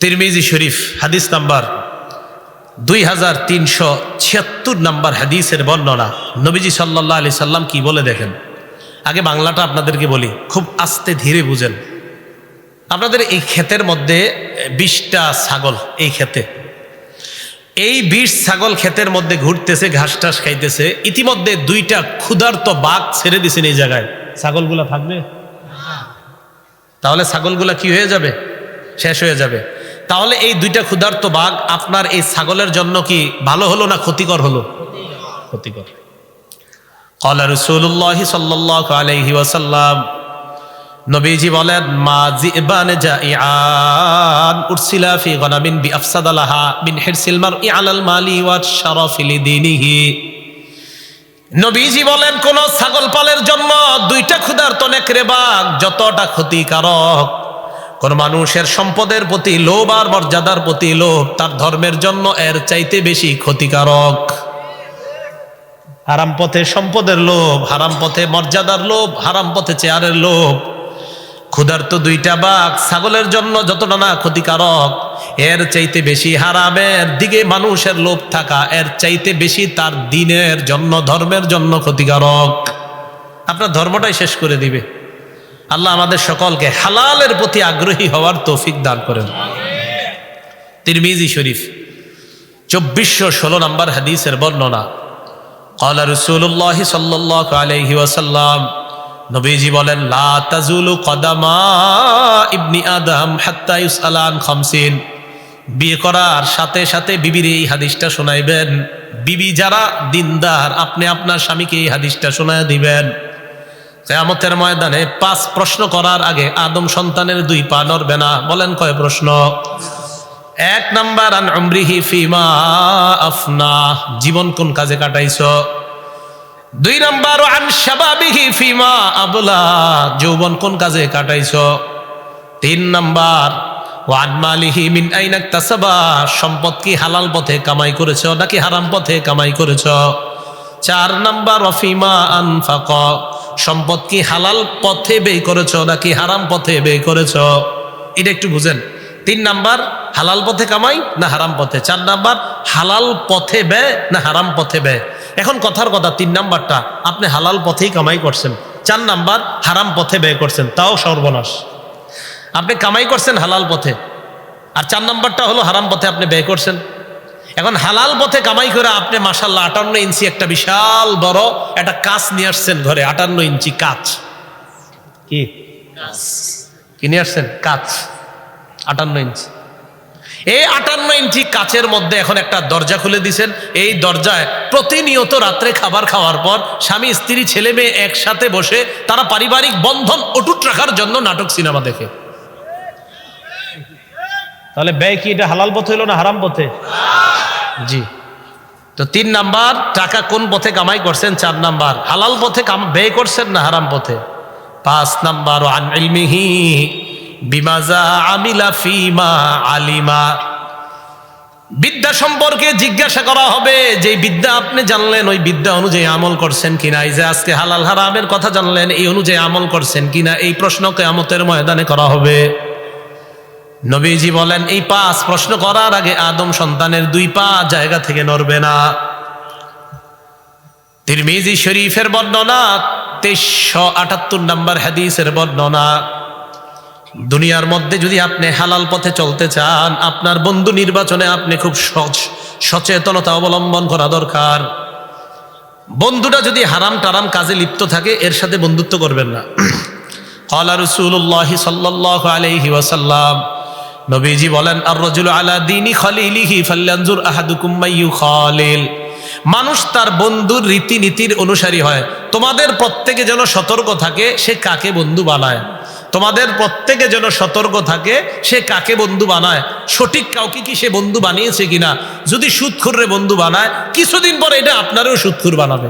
তিরমিজি শরীফ, হাদিস নাম্বার দুই হাজার তিনশো ছিয়াত্তর নাম্বার হাদিসের বর্ণনা। নবীজি সাল্লাহ আলি সাল্লাম কি বলে দেখেন? আগে বাংলাটা আপনাদেরকে বলি, খুব আস্তে ধীরে বুঝেন। আপনাদের এই ক্ষেতের মধ্যে বিশটা ছাগল, এই ক্ষেতে। এই বিষ ছাগল ক্ষেতের মধ্যে ঘুরতেছে ঘাস টাস খাইতেছে, ইতিমধ্যে দুইটা ক্ষুধার্ত বাঘ ছেড়ে দিছেন এই জায়গায়। ছাগলগুলা থাকবে? তাহলে ছাগলগুলা কি হয়ে যাবে? শেষ হয়ে যাবে। তাহলে এই দুইটা ক্ষুধার্ত বাঘ আপনার এই ছাগলের জন্য কি ভালো হলো না ক্ষতিকর হলো ক্ষতিকর قال رسول الله صلى الله عليه وسلم নবীজি বলেন মা জিবান জাইআন উরসিলা ফি গনামিন বিআফসাদালাহা মিন হিরসিল মারই আলাল মালি ওয়া শারাফি লিদিনিহি নবীজি বলেন কোন ছাগল পালের জন্য দুইটা ক্ষুধার্ত নেকড়ে বাঘ যতটা ক্ষতিকারক কোন মানুষের সম্পদের প্রতি লোভ আর মর্যাদার প্রতি লোভ তার ধর্মের জন্য এর চাইতে বেশি ক্ষতিকারক। হারাম পথে সম্পদের লোভ, হারাম পথে মর্যাদার লোভ, হারাম পথে চেয়ারের লোভ। ক্ষুধার্ত দুইটা বাঘ ছাগলের জন্য যতটা না ক্ষতিকারক, এর চাইতে বেশি হারামের দিকে মানুষের লোভ থাকা, এর চাইতে বেশি তার দিনের জন্য, ধর্মের জন্য ক্ষতিকারক। আপনার ধর্মটাই শেষ করে দিবে। আল্লাহ আমাদের সকলকে হালালের প্রতি আগ্রহী হওয়ার তৌফিক দান করেন তিরমিজি শরীফ চব্বিশশো ষোলো নম্বর হাদিসের বর্ণনা قال رسول الله صلى الله عليه وسلم নবীজি বলেন লা তাজুলু কদামা ইবনি আদম হাত্তা ইউসআলা আন খামসিন বিয়ে করার সাথে সাথে বিবির এই হাদিসটা শোনাইবেন বিবি যারা দিনদার আপনি আপনার স্বামীকে এই হাদিসটা শোনায় দিবেন কেয়ামতের ময়দানে পাঁচ প্রশ্ন করার আগে আদম সন্তানের দুই পা নড়বে না, বলেন কয় প্রশ্ন? এক নাম্বার, আন অমৃহি ফিমা আফনা, জীবন কোন কাজে কাটাইছো? দুই নাম্বার, আন শাবাবিহি ফিমা আবলা, যৌবন কোন কাজে কাটাইছো? তিন নাম্বার, ওয়ান মালিহি মিন আইনাক তাসাবা, সম্পদ কি হালাল পথে কামাই করেছ নাকি হারাম পথে কামাই করেছ? চার নাম্বার অফিমা আনফাক সম্পদ কি হালাল পথে ব্যয় করেছ নাকি হারাম পথে ব্যয় করেছ? এটা একটু বুঝেন। তিন নাম্বার, হালাল পথে কামাই না হারাম পথে? চার নাম্বার, হালাল পথে ব্যয় না হারাম পথে ব্যয়? এখন কথার কথা, তিন নাম্বারটা, আপনি হালাল পথেই কামাই করছেন। চার নাম্বার, হারাম পথে ব্যয় করছেন, তাও সর্বনাশ। আপনি কামাই করছেন হালাল পথে। আর চার নাম্বারটা হলো হারাম পথে আপনি ব্যয় করছেন। এখন হালাল পথে কামাই করে আপনি মাসাল্লাহ আটান্ন ইঞ্চি একটা বিশাল বড় একটা কাজ নিয়ে আসছেন ঘরে আটান্ন ইঞ্চি কাজ কি? কি নিয়ে আসছেন? কাজ আটান্ন ইঞ্চি। এই আটান্ন ইঞ্চি কাচের মধ্যে এখন একটা দরজা খুলে দিছেন। এই দরজায় প্রতিনিয়ত রাত্রে খাবার খাওয়ার পর স্বামী স্ত্রী ছেলে মেয়ে একসাথে বসে তারা পারিবারিক বন্ধন অটুট রাখার জন্য নাটক সিনেমা দেখে। তাহলে ব্যয় কি এটা হালাল পথে হলো না হারাম পথে? জি। তো তিন নাম্বার, টাকা কোন পথে কামাই করছেন? চার নাম্বার, হালাল পথে ব্যয় করছেন না হারাম পথে? পাঁচ নাম্বার বিমাজা আমিলা ফিমা আলিমা। বিদ্যা সম্পর্কে জিজ্ঞাসা করা হবে যে বিদ্যা আপনি জানলেন, ওই বিদ্যা অনুযায়ী আমল করছেন কিনা? এই যে আজকে হালাল হারামের কথা জানলেন, এই অনুযায়ী আমল করছেন কিনা? এই প্রশ্ন কেয়ামতের ময়দানে করা হবে। নবীজি বলেন, এই পাঁচ প্রশ্ন করার আগে আদম সন্তানের দুই পা জায়গা থেকে নড়বে না। তিরমিজি শরীফের বর্ণনা তেইশশো আটাত্তর নম্বর হাদিসের বর্ণনা। দুনিয়ার মধ্যে যদি আপনি হালাল পথে চলতে চান, আপনার বন্ধু নির্বাচনে আপনি খুব সচ- সচেতনতা অবলম্বন করা দরকার। বন্ধুটা যদি হারাম টারাম কাজে লিপ্ত থাকে, এর সাথে বন্ধুত্ব করবেন না। কলা রসুল্লাহ সাল্লাহ আলহি ওয়াসাল্লাম নবীজি বলেন আর রজুল আলা দিনী খলিলিহি ফাল্লানজুর আহাদুকুম মাইয়ু খালিল। মানুষ তার বন্ধুর রীতিনীতির অনুসারী হয়। তোমাদের প্রত্যেকে যেন সতর্ক থাকে, সে কাকে বন্ধু বানায়? তোমাদের প্রত্যেকে যেন সতর্ক থাকে, সে কাকে বন্ধু বানায়? সঠিক কাউকে কি সে বন্ধু বানিয়েছে কিনা? যদি সুৎখুররে বন্ধু বানায়, কিছুদিন পরে এটা আপনারও সুৎখুর বানাবে।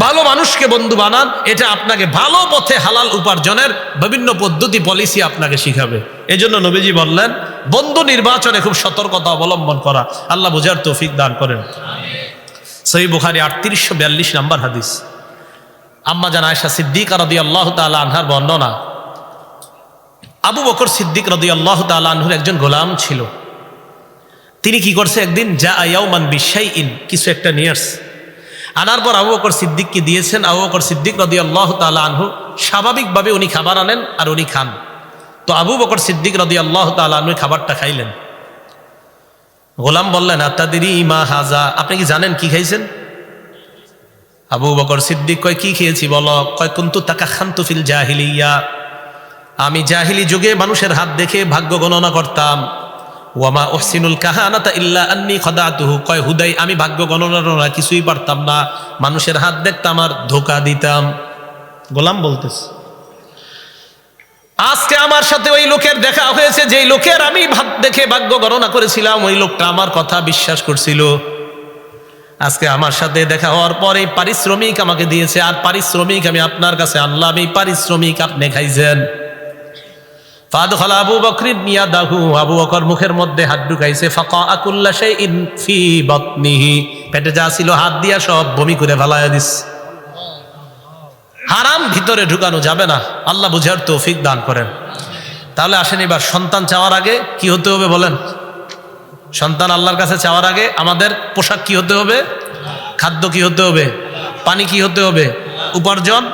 ভালো মানুষকে বন্ধু বানান, এটা আপনাকে ভালো পথে হালাল উপার্জনের বিভিন্ন পদ্ধতি, পলিসি আপনাকে শিখাবে। এই জন্য নবীজি বললেন, বন্ধু নির্বাচনে খুব সতর্কতা অবলম্বন করা। আল্লাহ বুঝার তৌফিক দান করেন। সহি বুখারি আটত্রিশশো বিয়াল্লিশ নাম্বার হাদিস। আম্মা জান আয়সা সিদ্দিক রদি আল্লাহ তালা আনহার বর্ণনা, আবু বকর সিদ্দিক রদি আল্লাহ তালহুর একজন গোলাম ছিল। তিনি কি করছে একদিন যা আয়াউমান বিশ্বাই ইন কিছু একটা নিয়ে আসছে। আনার পর আবু বকর সিদ্দিককে দিয়েছেন। আবু বকর সিদ্দিক রদি আল্লাহ আনহু স্বাভাবিকভাবে উনি খাবার আনেন আর উনি খান। তো আবু বকর সিদ্দিক রদি আল্লাহ আনহু খাবারটা খাইলেন। গোলাম বললেন আত্মাদিরি ইমা হাজা, আপনি কি জানেন কি খাইছেন? আবু বকর সিদ্দিক কয়, কি খেয়েছি বলো? কয়, কুন্তু তাকা খান্তু ফিল জাহিলিয়া। আমি জাহিলি যুগে মানুষের হাত দেখে ভাগ্য গণনা করতাম। ওয়ামা ওহসিনুল কাহানাতা ইল্লা আন্নি খদাতুহু। কয়, হুদাই, আমি ভাগ্য গণনা কিছুই পারতাম না। মানুষের হাত দেখতাম আর ধোকা দিতাম। গোলাম বলতেছে আজকে আমার সাথে ওই লোকের দেখা হয়েছে, যেই লোকের আমি ভাব দেখে ভাগ্য গণনা করেছিলাম, ওই লোকটা আমার কথা বিশ্বাস করছিল। আজকে আমার সাথে দেখা হওয়ার পরে পারিশ্রমিক আমাকে দিয়েছে, আর পারিশ্রমিক আমি আপনার কাছে আনলাম, এই পারিশ্রমিক আপনি খাইছেন। ফাদখালা আবু ইয়াদাহু আবু মুখের মধ্যে হাত ঢুকাইছে ফাকা আকুল্লা শাইইন ফি বাতনিহি। পেটে যা ছিল হাত দিয়া সব বমি করে ফেলায়া দিস। হারাম ভিতরে ঢুকানো যাবে না। আল্লাহ বুঝার তৌফিক দান করেন। তাহলে আসেন এবার, সন্তান চাওয়ার আগে কি হতে হবে বলেন? সন্তান আল্লাহর কাছে চাওয়ার আগে আমাদের পোশাক কি হতে হবে? খাদ্য কি হতে হবে? পানি কি হতে হবে? উপার্জন?